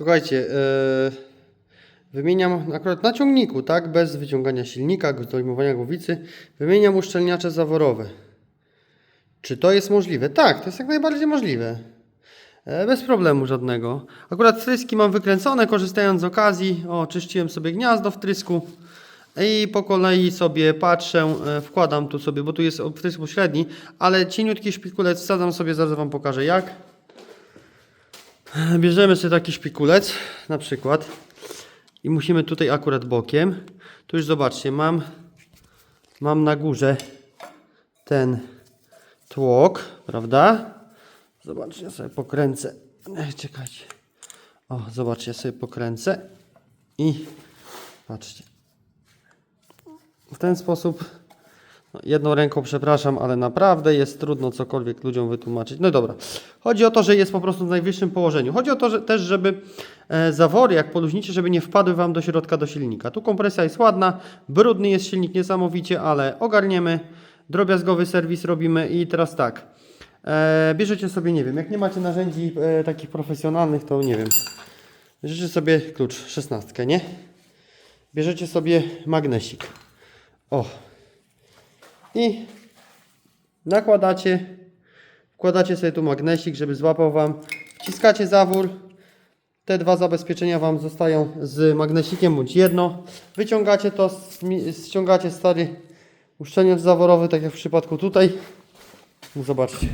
Słuchajcie, yy, wymieniam akurat na ciągniku, tak? Bez wyciągania silnika, zdejmowania głowicy. Wymieniam uszczelniacze zaworowe. Czy to jest możliwe? Tak, to jest jak najbardziej możliwe. E, Bez problemu żadnego. Akurat tryski mam wykręcone, korzystając z okazji. O, czyściłem sobie gniazdo w trysku. I po kolei sobie patrzę, e, wkładam tu sobie, bo tu jest wtrysk pośredni, ale cieniutki szpikulec wsadzam sobie, zaraz Wam pokażę jak. Bierzemy sobie taki szpikulec, na przykład, i musimy tutaj akurat bokiem. Tu już zobaczcie, mam, mam na górze ten tłok, prawda? Zobaczcie, ja sobie pokręcę. Czekajcie. O, zobaczcie, ja sobie pokręcę i patrzcie. W ten sposób, jedną ręką przepraszam, ale naprawdę jest trudno cokolwiek ludziom wytłumaczyć. No dobra. Chodzi o to, że jest po prostu w najwyższym położeniu. Chodzi o to, że też, żeby e, zawory, jak poluźnicie, żeby nie wpadły Wam do środka do silnika. Tu kompresja jest ładna, brudny jest silnik niesamowicie, ale ogarniemy. Drobiazgowy serwis robimy i teraz tak. E, bierzecie sobie, nie wiem, jak nie macie narzędzi e, takich profesjonalnych, to nie wiem. Bierzecie sobie klucz, szesnastkę, nie? Bierzecie sobie magnesik. O. I nakładacie, wkładacie sobie tu magnesik, żeby złapał Wam. Wciskacie zawór. Te dwa zabezpieczenia Wam zostają z magnesikiem bądź jedno. Wyciągacie to, ściągacie stary uszczelniacz zaworowy, tak jak w przypadku tutaj. Zobaczcie.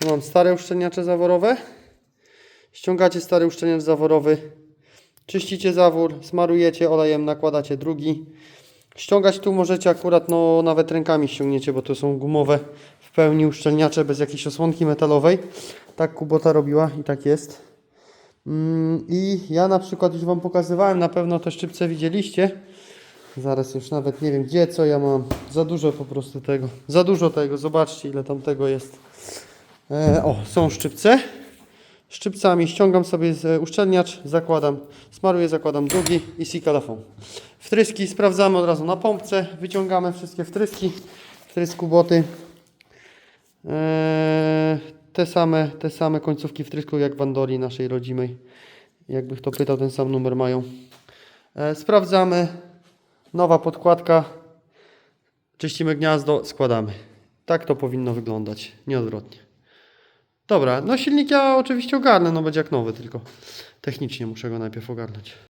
Tu mam stare uszczelniacze zaworowe. Ściągacie stary uszczelniacz zaworowy. Czyścicie zawór, smarujecie olejem, nakładacie drugi. Ściągać tu możecie akurat, no nawet rękami ściągniecie, bo to są gumowe w pełni uszczelniacze bez jakiejś osłonki metalowej. Tak Kubota robiła i tak jest. Mm, I ja na przykład już Wam pokazywałem, na pewno te szczypce widzieliście. Zaraz już nawet nie wiem gdzie, co ja mam. Za dużo po prostu tego. Za dużo tego, zobaczcie ile tam tego jest. E, o, są szczypce. Szczypcami ściągam sobie z e, uszczelniacz, zakładam, smaruję, zakładam drugi i sikalafon. Wtryski sprawdzamy od razu na pompce, wyciągamy wszystkie wtryski, wtrysku boty. Eee, te, same, te same końcówki wtrysku jak w Andori naszej rodzimej. Jakby kto pytał, ten sam numer mają. E, sprawdzamy. Nowa podkładka. Czyścimy gniazdo, składamy. Tak to powinno wyglądać, nieodwrotnie. Dobra, no silnik ja oczywiście ogarnę, no będzie jak nowy, tylko technicznie muszę go najpierw ogarnąć.